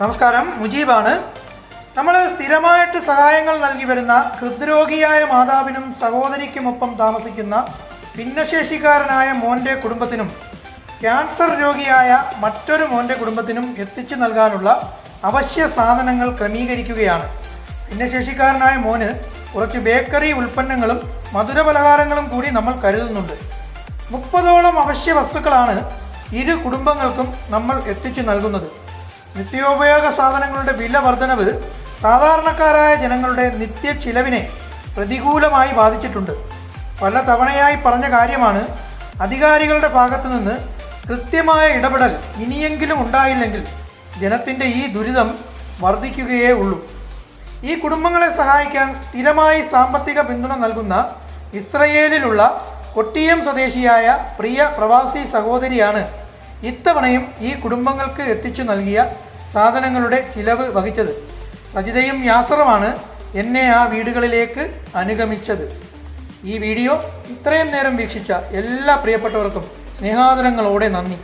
നമസ്കാരം മുജീബാണ്. നമ്മൾ സ്ഥിരമായിട്ട് സഹായങ്ങൾ നൽകി വരുന്ന ഹൃദ്രോഗിയായ മാതാവിനും സഹോദരിക്കുമൊപ്പം താമസിക്കുന്ന ഭിന്നശേഷിക്കാരനായ മോന്റെ കുടുംബത്തിനും ക്യാൻസർ രോഗിയായ മറ്റൊരു മോന്റെ കുടുംബത്തിനും എത്തിച്ചു നൽകാനുള്ള അവശ്യ സാധനങ്ങൾ ക്രമീകരിക്കുകയാണ്. ഭിന്നശേഷിക്കാരനായ മോന് കുറച്ച് ബേക്കറി ഉൽപ്പന്നങ്ങളും മധുരപലഹാരങ്ങളും കൂടി നമ്മൾ കരുതുന്നുണ്ട്. മുപ്പതോളം അവശ്യ വസ്തുക്കളാണ് ഇരു കുടുംബങ്ങൾക്കും നമ്മൾ എത്തിച്ചു നൽകുന്നത്. നിത്യോപയോഗ സാധനങ്ങളുടെ വില വർധനവ് സാധാരണക്കാരായ ജനങ്ങളുടെ നിത്യ ചിലവിനെ പ്രതികൂലമായി ബാധിച്ചിട്ടുണ്ട്. പല തവണയായി പറഞ്ഞ കാര്യമാണ് അധികാരികളുടെ ഭാഗത്തു നിന്ന് കൃത്യമായ ഇടപെടൽ ഇനിയെങ്കിലും ഉണ്ടായില്ലെങ്കിൽ ജനത്തിന്റെ ഈ ദുരിതം വർദ്ധിക്കുകയേ ഉള്ളൂ. ഈ കുടുംബങ്ങളെ സഹായിക്കാൻ സ്ഥിരമായി സാമ്പത്തിക പിന്തുണ നൽകുന്ന ഇസ്രയേലിലുള്ള കൊട്ടിയം സ്വദേശിയായ പ്രിയ പ്രവാസി സഹോദരിയാണ് ഇത്തവണയും ഈ കുടുംബങ്ങൾക്ക് എത്തിച്ചു നൽകിയ സാധനങ്ങളുടെ ചിലവ് വഹിച്ചത് സജിതയും യാസറുമാണ് എന്നെ ആ വീടുകളിലേക്ക് അനുഗമിച്ചത്. ഈ വീഡിയോ ഇത്രയും നേരം വീക്ഷിച്ച എല്ലാ പ്രിയപ്പെട്ടവർക്കും സ്നേഹാദരങ്ങളോടെ നന്ദി.